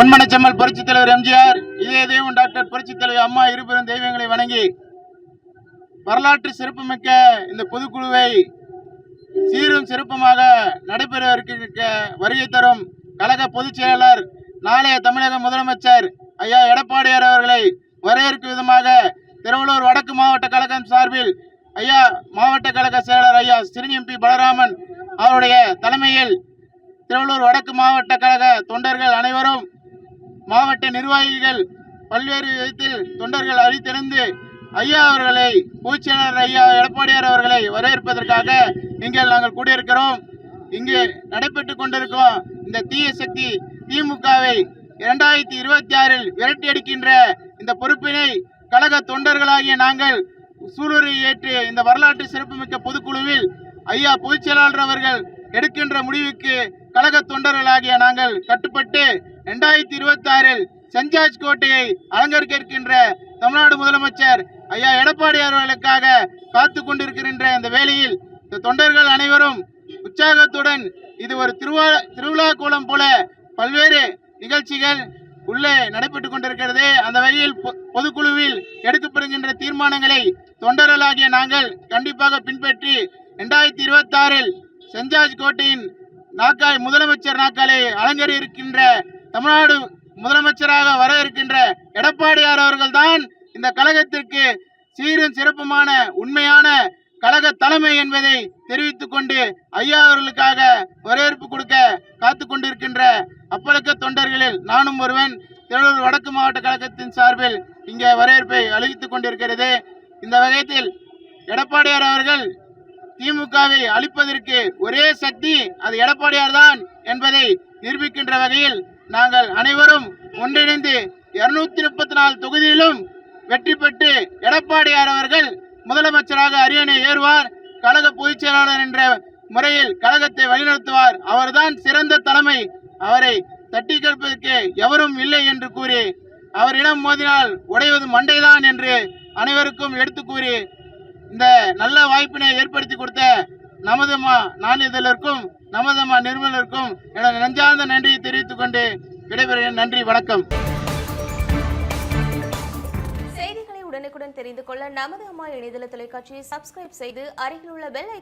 பொன்மனச்செம்மல் புரட்சித் தலைவர் எம்ஜிஆர் இதே தெய்வம் டாக்டர் புரட்சித் தலைவர் அம்மா இருபெரும் தெய்வங்களை வணங்கி வரலாற்று சிறப்புமிக்க இந்த பொதுக்குழுவை சீரும் சிறப்புமாக நடைபெற வருகை தரும் கழக பொதுச் செயலாளர் நாளைய தமிழக முதலமைச்சர் ஐயா எடப்பாடியார் அவர்களை வரவேற்கும் விதமாக திருவள்ளூர் வடக்கு மாவட்ட கழகம் சார்பில் ஐயா மாவட்ட கழக செயலர் ஐயா சிறுனி எம்பி பலராமன் அவருடைய தலைமையில் திருவள்ளூர் வடக்கு மாவட்ட கழக தொண்டர்கள் அனைவரும் மாவட்ட நிர்வாகிகள் பல்வேறு விதத்தில் தொண்டர்கள் அழித்திருந்து ஐயா அவர்களை பூச்சியாளர் ஐயா எடப்பாடியார் அவர்களை வரவேற்பதற்காக இங்கே நாங்கள் கூடியிருக்கிறோம். இங்கு நடைபெற்று கொண்டிருக்கும் இந்த தீய சக்தி திமுகவை இரண்டாயிரத்தி இருபத்தி ஆறில் விரட்டி அடிக்கின்ற இந்த பொறுப்பினை கழக தொண்டர்களாகிய நாங்கள் சூளுரை ஏற்று இந்த வரலாற்று சிறப்புமிக்க பொதுக்குழுவில் ஐயா பொதுச் செயலாளர் அவர்கள் எடுக்கின்ற முடிவுக்கு கழக தொண்டர்களாகிய நாங்கள் கட்டுப்பட்டு இரண்டாயிரத்தி இருபத்தி ஆறில் செஞ்சாஜ் கோட்டையை அலங்கரிக்க இருக்கின்ற தமிழ்நாடு முதலமைச்சர் ஐயா எடப்பாடி அவர்களுக்காக காத்து கொண்டிருக்கின்ற இந்த வேளையில் இந்த தொண்டர்கள் அனைவரும் உற்சாகத்துடன் இது ஒரு திருவா திருவிழா கோலம் போல பல்வேறு நிகழ்ச்சிகள் உள்ளே நடைபெற்றுக் கொண்டிருக்கிறது. அந்த வகையில் பொ- பொதுக்குழுவில் எடுக்கப்படுகின்ற தீர்மானங்களை தொண்டர்களாகிய நாங்கள் கண்டிப்பாக பின்பற்றி ரெண்டாயிரத்தி இருபத்தி ஆறில் செஞ்சாஜ் கோட்டையின் நாக்காய் முதலமைச்சர் நாக்காலை அலங்கரி இருக்கின்ற தமிழ்நாடு முதலமைச்சராக வர இருக்கின்ற எடப்பாடியார் அவர்கள்தான் இந்த கழகத்திற்கு சீரும் சிறப்புமான உண்மையான கழக தலைமை என்பதை தெரிவித்துக் கொண்டு ஐயா அவர்களுக்காக வரவேற்பு கொடுக்க காத்து கொண்டிருக்கின்ற அப்பழக்க தொண்டர்களில் நானும் ஒருவன் திருவள்ளூர் வடக்கு மாவட்ட கழகத்தின் சார்பில் இங்கே வரவேற்பை அளித்துக் கொண்டிருக்கிறது. இந்த வகையத்தில் எடப்பாடியார் அவர்கள் திமுகவை அழிப்பதற்கு ஒரே சக்தி அது எடப்பாடியார் தான் என்பதை நிரூபிக்கின்ற வகையில் நாங்கள் அனைவரும் ஒன்றிணைந்து இருநூத்தி முப்பத்தி நாலு தொகுதியிலும் வெற்றி பெற்று எடப்பாடியார் அவர்கள் முதலமைச்சராக அரியணை ஏறுவார் கழக பொதுச் செயலாளர் என்ற முறையில் கழகத்தை வழிநடத்துவார். அவர்தான் சிறந்த தலைமை. அவரை தட்டி கேட்பதற்கு எவரும் இல்லை என்று கூறி அவரிடம் மோதினால் உடைவது மண்டைதான் என்று அனைவருக்கும் எடுத்து கூறி இந்த நல்ல வாய்ப்பினை ஏற்படுத்தி கொடுத்த நமது நாளிதழிற்கும் நமது நிறுவனருக்கும் எனது நெஞ்சார்ந்த நன்றியை தெரிவித்துக் கொண்டு விடைபெறுகிறேன். நன்றி வணக்கம். செய்திகளை உடனுக்குடன் தெரிந்து கொள்ள நமது அம்மா இணையதள தொலைக்காட்சியை சப்ஸ்கிரைப் செய்து அருகில் உள்ள பெல்